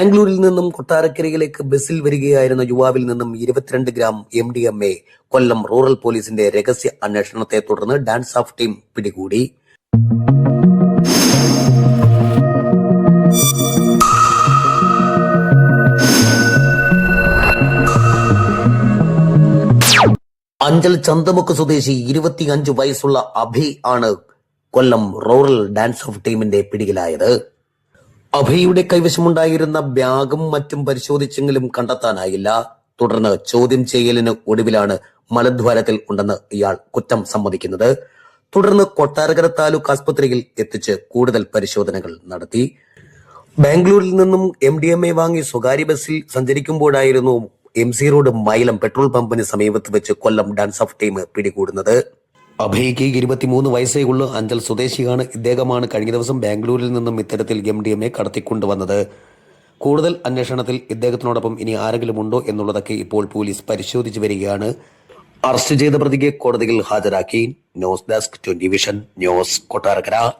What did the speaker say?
നിന്നും കൊട്ടാരക്കരയിലേക്ക് ബസ്സിൽ വരികയായിരുന്ന യുവാവിൽ നിന്നും ഇരുപത്തിരണ്ട് gram M D M A Kollam rural പോലീസിന്റെ രഹസ്യ അന്വേഷണത്തെ തുടർന്ന് ഡാൻസ് ഓഫ് ടീം പിടികൂടി. അഞ്ചൽ ചന്തമുക്ക് സ്വദേശി ഇരുപത്തിയഞ്ച് വയസ്സുള്ള അഭി ആണ് കൊല്ലം റൂറൽ ഡാൻസ് ഓഫ് ടീമിന്റെ പിടിയിലായത്. അഭയുടെ കൈവശമുണ്ടായിരുന്ന ബാഗും മറ്റും പരിശോധിച്ചെങ്കിലും കണ്ടെത്താനായില്ല. തുടർന്ന് ചോദ്യം ചെയ്യലിന് ഒടുവിലാണ് മലദ്വാരത്തിൽ ഉണ്ടെന്ന് ഇയാൾ കുറ്റം സമ്മതിക്കുന്നത്. തുടർന്ന് കൊട്ടാരകര താലൂക്ക് ആസ്പത്രിയിൽ എത്തിച്ച് കൂടുതൽ പരിശോധനകൾ നടത്തി. ബാംഗ്ലൂരിൽ നിന്നും എം ഡി എം എ വാങ്ങി സ്വകാര്യ ബസ്സിൽ സഞ്ചരിക്കുമ്പോഴായിരുന്നു M C road Mylam petrol പമ്പിന് സമീപത്ത് വെച്ച് കൊല്ലം ഡാൻസ് ഓഫ് ടീം പിടികൂടുന്നത്. അഭയ്ക്ക് ഇരുപത്തിമൂന്ന് വയസ്സേ ഉള്ളൂ. അഞ്ചൽ സ്വദേശിയാണ്. ഇദ്ദേഹമാണ് കഴിഞ്ഞ ദിവസം ബാംഗ്ലൂരിൽ നിന്നും ഇത്തരത്തിൽ എം ഡി എം എ കടത്തിക്കൊണ്ടുവന്നത്. കൂടുതൽ അന്വേഷണത്തിൽ ഇദ്ദേഹത്തിനോടൊപ്പം ഇനി ആരെങ്കിലും ഉണ്ടോ എന്നുള്ളതൊക്കെ ഇപ്പോൾ പോലീസ് പരിശോധിച്ചു വരികയാണ്. അറസ്റ്റ് ചെയ്ത പ്രതിയെ കോടതിയിൽ ഹാജരാക്കി. News desk twenty vision news Kottarakkara.